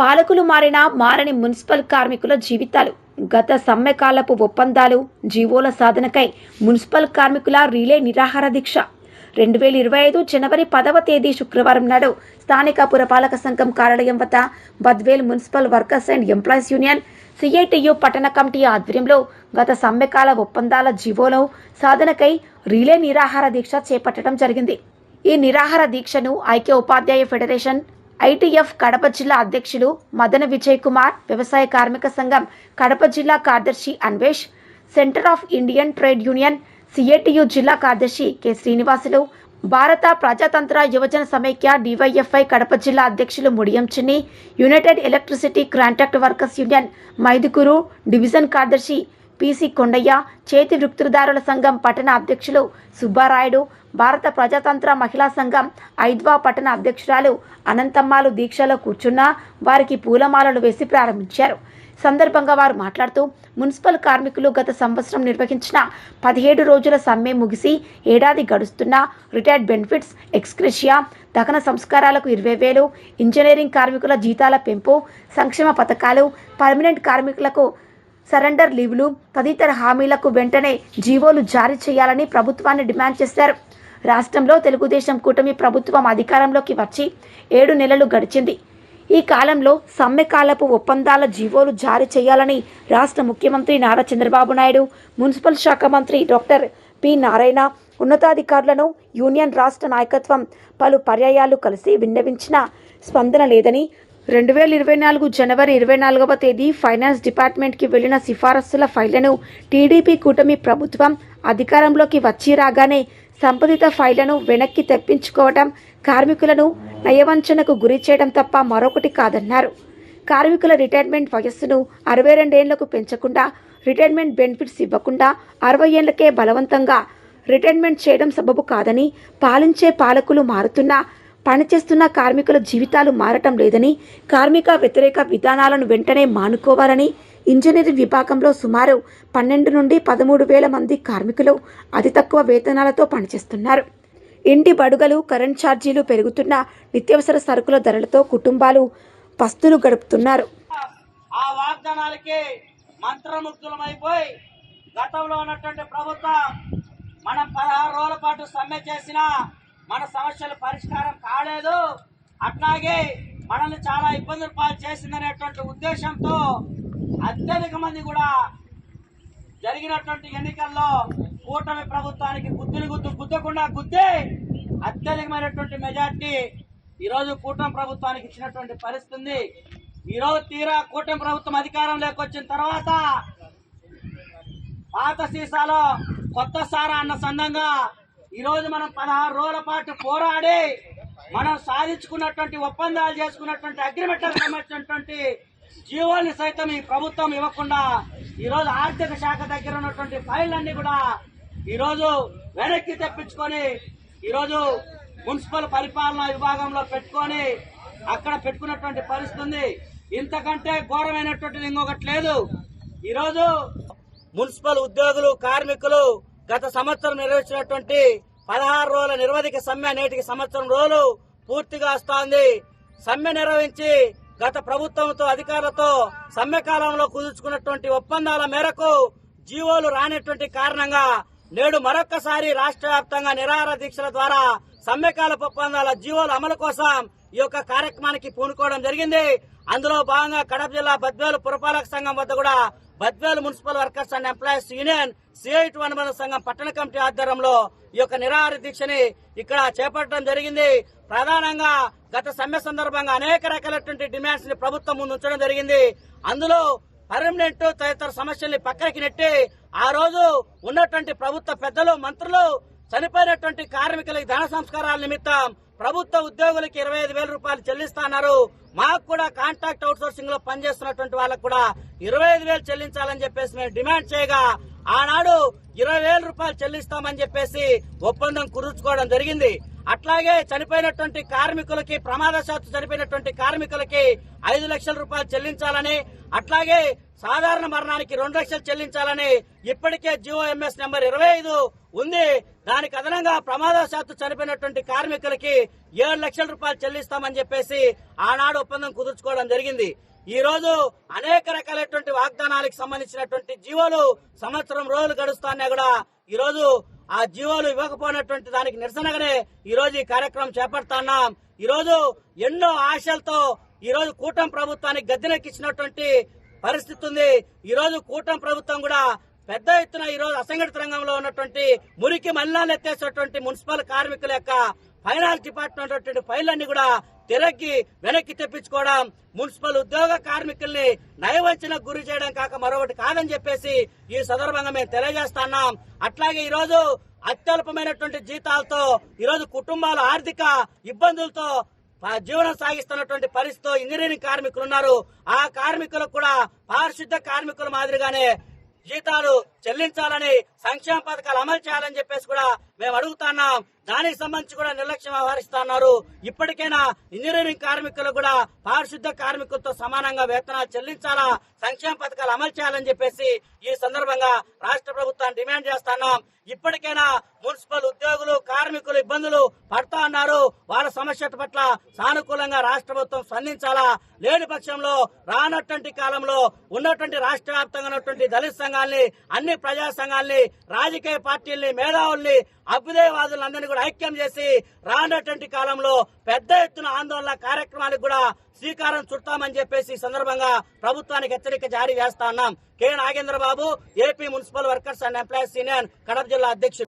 పాలకులు మారినా మారని మున్సిపల్ కార్మికుల జీవితాలు. గత సమ్మెకాలపు ఒప్పందాలు జీవోల సాధనకై మున్సిపల్ కార్మికుల రిలే నిరాహార దీక్ష. రెండు వేల ఇరవై ఐదు జనవరి పదవ తేదీ శుక్రవారం నాడు స్థానిక పురపాలక సంఘం కార్యాలయం వద్ద Badvel municipal workers and employees union CITU పట్టణ కమిటీ ఆధ్వర్యంలో గత సమ్మెకాల ఒప్పందాల జీవోలో సాధనకై రిలే నిరాహార దీక్ష చేపట్టడం జరిగింది. ఈ నిరాహార దీక్షను ఐక్య ఉపాధ్యాయ ఫెడరేషన్ ఐటీఎఫ్ కడప జిల్లా అధ్యక్షులు మదన విజయ్ కుమార్ వ్యవసాయ కార్మిక సంఘం కడప జిల్లా కార్యదర్శి Anvesh centre of Indian trade union CITU జిల్లా కార్యదర్శి కె శ్రీనివాసులు భారత ప్రజాతంత్ర యువజన సమైక్య డివైఎఫ్ఐ కడప జిల్లా అధ్యక్షులు Mudiyam Chinni United electricity contract workers union Mydukur division కార్యదర్శి పిసి కొండయ్య చేతి వృత్తిదారుల సంఘం పట్టణ అధ్యక్షులు సుబ్బారాయుడు భారత ప్రజాతంత్ర మహిళా సంఘం ఐద్వా పట్టణ అధ్యక్షురాలు అనంతమ్మాలు దీక్షలో కూర్చున్న వారికి పూలమాలలు వేసి ప్రారంభించారు. సందర్భంగా వారు మాట్లాడుతూ మున్సిపల్ కార్మికులు గత సంవత్సరం నిర్వహించిన పదిహేడు రోజుల సమ్మె ముగిసి ఏడాది గడుస్తున్న రిటైర్డ్ బెనిఫిట్స్ ఎక్స్క్రెషియా దహన సంస్కారాలకు ఇరవై వేలు ఇంజనీరింగ్ కార్మికుల జీతాల పెంపు సంక్షేమ పథకాలు పర్మనెంట్ కార్మికులకు సరెండర్ లీవ్లు తదితర హామీలకు వెంటనే జీవోలు జారీ చేయాలని ప్రభుత్వాన్ని డిమాండ్ చేశారు. రాష్ట్రంలో తెలుగుదేశం కూటమి ప్రభుత్వం అధికారంలోకి వచ్చి ఏడు నెలలు గడిచింది. ఈ కాలంలో సమ్మెకాలపు ఒప్పందాల జీవోలు జారీ చేయాలని రాష్ట్ర ముఖ్యమంత్రి నారా చంద్రబాబు నాయుడు మున్సిపల్ శాఖ మంత్రి డాక్టర్ పి నారాయణ ఉన్నతాధికారులను యూనియన్ రాష్ట్ర నాయకత్వం పలు పర్యాయాలు కలిసి విన్నవించిన స్పందన లేదని రెండు వేల ఇరవై నాలుగు జనవరి ఇరవై నాలుగవ తేదీ ఫైనాన్స్ డిపార్ట్మెంట్కి వెళ్ళిన సిఫారసుల ఫైళ్ళను టీడీపీ కూటమి ప్రభుత్వం అధికారంలోకి వచ్చి రాగానే సంబంధిత ఫైళ్ళను వెనక్కి తెప్పించుకోవడం కార్మికులను నయవంచనకు గురి చేయడం తప్ప మరొకటి కాదన్నారు. కార్మికుల రిటైర్మెంట్ వయస్సును అరవై రెండేళ్ళకు పెంచకుండా రిటైర్మెంట్ బెనిఫిట్స్ ఇవ్వకుండా అరవై ఏళ్ళకే బలవంతంగా రిటైర్మెంట్ చేయడం సబబు కాదని పాలించే పాలకులు మారుతున్నా పనిచేస్తున్న కార్మికుల జీవితాలు మారటం లేదని కార్మిక వ్యతిరేక విధానాలను వెంటనే మానుకోవాలని ఇంజనీరింగ్ విభాగంలో సుమారు పన్నెండు నుండి పదమూడు వేల మంది కార్మికులు అతి తక్కువ వేతనాలతో పనిచేస్తున్నారు. ఇంటి బడుగలు కరెంట్ ఛార్జీలు పెరుగుతున్న నిత్యవసర సరుకుల ధరలతో కుటుంబాలు పస్తులు గడుపుతున్నారు. ఆ వాగ్దానాలకి మంత్రముగ్ధులమైపోయి గతంలో ఉన్నటువంటి ప్రభుత్వం మనం పదహారు రోజుల పాటు సమ్మె చేసిన మన సమస్యలు పరిష్కారం కాలేదు. అట్లాగే మనల్ని చాలా ఇబ్బందులు పాలు చేసిందనేటువంటి ఉద్దేశంతో అత్యధిక మంది కూడా జరిగినటువంటి ఎన్నికల్లో కూటమి ప్రభుత్వానికి గుద్దులు గుద్దు గుద్దకుండా గుద్ది అత్యధికమైనటువంటి మెజార్టీ ఈరోజు కూటమి ప్రభుత్వానికి ఇచ్చినటువంటి పరిస్థితి ఉంది. ఈరోజు తీరా కూటమి ప్రభుత్వం అధికారంలోకి వచ్చిన తర్వాత పాత సీసాలో కొత్త సారా అన్న సందంగా ఈరోజు మనం పదహారు రోజుల పాటు పోరాడి మనం సాధించుకున్నటువంటి ఒప్పందాలు చేసుకున్నటువంటి అగ్రిమెంట్లకు సంబంధించినటువంటి జీవోల్ని సైతం ఈ ప్రభుత్వం ఇవ్వకుండా ఈరోజు ఆర్థిక శాఖ దగ్గర ఉన్నటువంటి ఫైళ్ళన్నీ కూడా ఈరోజు వెనక్కి తెప్పించుకొని ఈరోజు మున్సిపల్ పరిపాలనా విభాగంలో పెట్టుకొని అక్కడ పెట్టుకున్నటువంటి పరిస్థితి ఇంతకంటే ఘోరమైనటువంటిది ఇంకొకటి లేదు. ఈరోజు మున్సిపల్ ఉద్యోగులు కార్మికులు గత సంవత్సరం నిర్వహించినటువంటి పదహారు రోజుల నిర్వధిక సమ్మె నేటికి సంవత్సరం రోజులు పూర్తిగా వస్తోంది. సమ్మె నిర్వహించి గత ప్రభుత్వంతో అధికారులతో సమ్మె కాలంలో కుదుర్చుకున్నటువంటి ఒప్పందాల మేరకు జీవోలు రానటువంటి కారణంగా నేడు మరొక్కసారి రాష్ట్ర వ్యాప్తంగా నిరాహార దీక్షల ద్వారా సమ్మెకాల ఒప్పందాల జీవోల అమలు కోసం ఈ యొక్క కార్యక్రమానికి పూనుకోవడం జరిగింది. అందులో భాగంగా కడప జిల్లా బద్వేలు పురపాలక సంఘం వద్ద కూడా Badvel municipal workers and employees union CITU అనుబంధ సంఘం పట్టణ కమిటీ ఆధ్వర్యంలో ఈ యొక్క నిరాహార దీక్షని ఇక్కడ చేపట్టడం జరిగింది. ప్రధానంగా గత సమ్మె సందర్భంగా అనేక రకాలైనటువంటి డిమాండ్స్ని ప్రభుత్వం ముందు ఉంచడం జరిగింది. అందులో పర్మనెంట్ తదితర సమస్యల్ని పక్కకి నెట్టి ఆ రోజు ఉన్నటువంటి ప్రభుత్వ పెద్దలు మంత్రులు చనిపోయినటువంటి కార్మికులకి ధన సంస్కారాల నిమిత్తం ప్రభుత్వ ఉద్యోగులకు ఇరవై ఐదు వేల రూపాయలు చెల్లిస్తున్నారు. మాకు కూడా కాంట్రాక్ట్ అవుట్సోర్సింగ్లో పనిచేస్తున్నటువంటి వాళ్ళకు కూడా ఇరవై ఐదు వేలు చెల్లించాలని చెప్పేసి మేము డిమాండ్ చేయగా ఆనాడు ఇరవై వేల రూపాయలు చెల్లిస్తామని చెప్పేసి ఒప్పందం కుదుర్చుకోవడం జరిగింది. అట్లాగే చనిపోయినటువంటి కార్మికులకి ప్రమాదశాత్తు చనిపోయినటువంటి కార్మికులకి ఐదు లక్షల రూపాయలు చెల్లించాలని అట్లాగే సాధారణ మరణానికి రెండు లక్షలు చెల్లించాలని ఇప్పటికే జియో ఎంఎస్ నెంబర్ ఇరవై ఐదు ఉంది. దానికి అదనంగా ప్రమాదవశాత్తు చనిపోయినటువంటి కార్మికులకి ఏడు లక్షల రూపాయలు చెల్లిస్తామని చెప్పేసి ఆనాడు ఒప్పందం కుదుర్చుకోవడం జరిగింది. ఈ రోజు అనేక రకాలైనటువంటి వాగ్దానాలకు సంబంధించినటువంటి జీవోలు సంవత్సరం రోజులు గడుస్తానే కూడా ఈ రోజు ఆ జీవోలు ఇవ్వకపోయినటువంటి దానికి నిరసనగానే ఈ రోజు ఈ కార్యక్రమం చేపడుతున్నాం ఈ రోజు ఎన్నో ఆశలతో ఈ రోజు కూటమి ప్రభుత్వానికి గద్దెనెక్కిచ్చినటువంటి పరిస్థితి ఉంది. ఈ రోజు కూటమి ప్రభుత్వం కూడా పెద్ద ఎత్తున ఈ రోజు అసంఘటిత రంగంలో ఉన్నటువంటి మురికి మల్లాలు ఎత్తేసినటువంటి మున్సిపల్ కార్మికుల యొక్క ఫైనాన్స్ డిపార్ట్మెంట్ ఉన్నటువంటి ఫైళ్ళన్ని కూడా తిరగ్గి వెనక్కి తెప్పించుకోవడం మున్సిపల్ ఉద్యోగ కార్మికుల్ని నయవంచన గురి చేయడం కాక మరొకటి కాదని చెప్పేసి ఈ సందర్భంగా మేము తెలియజేస్తున్నాం అట్లాగే ఈ రోజు అత్యల్పమైనటువంటి జీతాలతో ఈ రోజు కుటుంబాల ఆర్థిక ఇబ్బందులతో ప- జీవనం సాగిస్తున్నటువంటి పరిస్థితితో ఇంజనీరింగ్ కార్మికులు ఉన్నారు. ఆ కార్మికులకు కూడా పారిశుద్ధ కార్మికుల మాదిరిగానే జీతాలు చెల్లించాలని సంక్షేమ పథకాలు అమలు చేయాలని చెప్పేసి కూడా మేము అడుగుతున్నాం. దానికి సంబంధించి కూడా నిర్లక్ష్యం వ్యవహరిస్తున్నారు. ఇప్పటికైనా ఇంజనీరింగ్ కార్మికులు కూడా పారిశుద్ధ కార్మికులతో సమానంగా వేతనాలు చెల్లించాలా? సంక్షేమ పథకాలు అమలు చేయాలని చెప్పేసి ఈ సందర్భంగా రాష్ట్ర ప్రభుత్వాన్ని డిమాండ్ చేస్తున్నాం. ఇప్పటికైనా మున్సిపల్ ఉద్యోగులు కార్మికులు ఇబ్బందులు పడతా ఉన్నారు. వాళ్ళ సమస్య పట్ల సానుకూలంగా రాష్ట్ర ప్రభుత్వం స్పందించాలా? లేని పక్షంలో రానటువంటి కాలంలో ఉన్నటువంటి రాష్ట్ర వ్యాప్తంగా ఉన్నటువంటి దళిత సంఘాలని అన్ని ప్రజా సంఘాల్ని రాజకీయ పార్టీల్ని మేధావుల్ని అభ్యుదయవాదులందరినీ కూడా ఐక్యం చేసి రానటువంటి కాలంలో పెద్ద ఎత్తున ఆందోళన కార్యక్రమాలకు కూడా శ్రీకారం చుట్టామని చెప్పేసి ఈ సందర్భంగా ప్రభుత్వానికి హెచ్చరిక జారీ చేస్తా ఉన్నాం. K Nagendra Babu AP municipal workers and employees union Kadapa జిల్లా అధ్యక్షుడు.